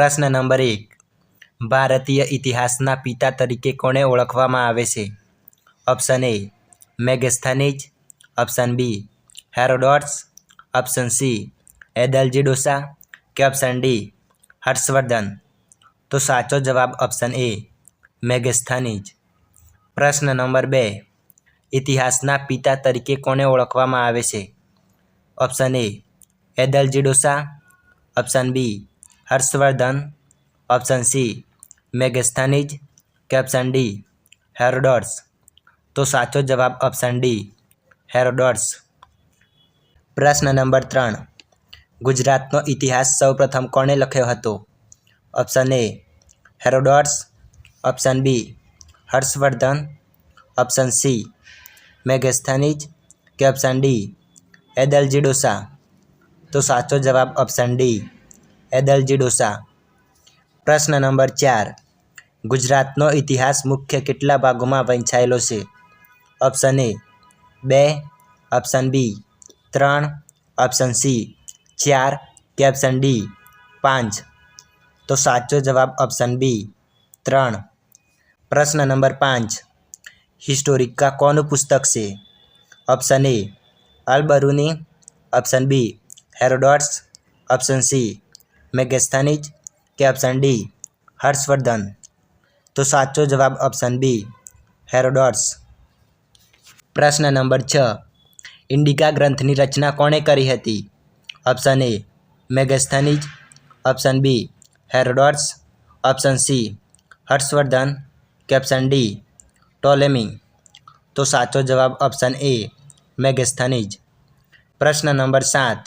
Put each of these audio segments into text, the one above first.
પ્રશ્ન નંબર એક. ભારતીય ઇતિહાસના પિતા તરીકે કોને ઓળખવામાં આવે છે? Option A Megasthenes option B Herodotus. Option C Edalji Dosa કે ઓપ્શન ડી હર્ષવર્ધન. તો સાચો જવાબ ઓપ્શન એ મેગસ્થાનીજ પ્રશ્ન નંબર બે, ઇતિહાસના પિતા તરીકે કોને ઓળખવામાં આવે છે? Option A Edalji Dosa option B Harshavardhan, option C Megasthenes કે ઓપ્શન ડી હેરોડોટ્સ તો સાચો જવાબ ઓપ્શન ડી હેરોડોટ્સ પ્રશ્ન નંબર ત્રણ. ગુજરાતનો ઇતિહાસ સૌપ્રથમ કોણે લખ્યો હતો? Option A Herodotus option B, Harshavardhan. Option C Megasthenes કે ઓપ્શન ડી એદલજી ડોસા તો સાચો જવાબ ઓપ્શન ડી એદલજી ડોસા. પ્રશ્ન નંબર ચાર. ગુજરાતનો ઇતિહાસ મુખ્ય કેટલા ભાગોમાં વહેંચાયેલો છે? ઓપ્શન એ, બે, ઓપ્શન બી, ત્રણ, ઓપ્શન સી, ચાર કે ઓપ્શન ડી, પાંચ? તો સાચો જવાબ ઓપ્શન બી, ત્રણ. પ્રશ્ન નંબર પાંચ. હિસ્ટોરિકા કોનું પુસ્તક છે? Option A Al Biruni option B, Herodotus, option C Megasthenes કે ઓપ્શન ડી હર્ષવર્ધન તો સાચો જવાબ ઓપ્શન બી હેરોડોટ્સ પ્રશ્ન નંબર છ ઇન્ડિકા ગ્રંથની રચના કોણે કરી હતી option A Megasthenes option B Herodotus option C Harshavardhan કે ઓપ્શન ડી ટોલેમી તો સાચો જવાબ ઓપ્શન એ મેગસ્થાનીજ પ્રશ્ન નંબર સાત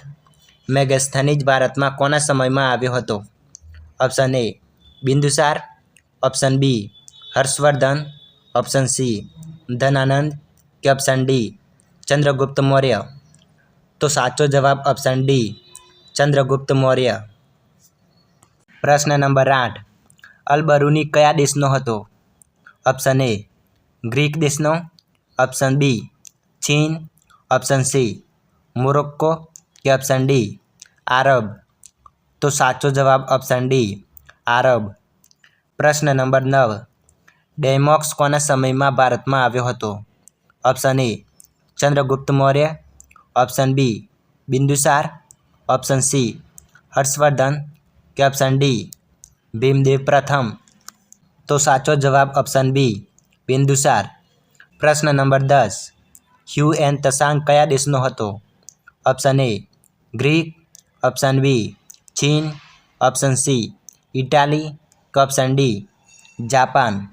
મેગસ્થાનીજ ભારતમાં કોના સમયમાં આવ્યો હતો? Option A Bindusara. Option B Harshavardhan. Option C Dhanananda. કે ઓપ્શન ડી ચંદ્રગુપ્ત મૌર્ય. તો સાચો જવાબ ઓપ્શન ડી ચંદ્રગુપ્ત મૌર્ય. પ્રશ્ન નંબર આઠ, અલબરુની કયા દેશનો હતો? ઓપ્શન એ ગ્રીક દેશનો. ઓપ્શન બી ચીન. Option C Morocco. કે ઓપ્શન ડી આરબ તો સાચો જવાબ ઓપ્શન ડી આરબ પ્રશ્ન નંબર નવ. ડેમોક્સ કોના સમયમાં ભારતમાં આવ્યો હતો? Option A Chandragupta Maurya. Option B Bindusara. Option C Harshavardhan. કે ઓપ્શન ડી ભીમદેવ પ્રથમ. તો સાચો જવાબ ઓપ્શન બી બિંદુસાર. પ્રશ્ન નંબર દસ. હ્યુ એન તસાંગ કયા દેશનો હતો? Option A Greek, option B, ચીન, ઓપ્શન સી, ઇટાલી કે ઓપ્શન ડી, જાપાન.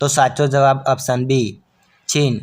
તો સાચો જવાબ ઓપ્શન બી, ચીન.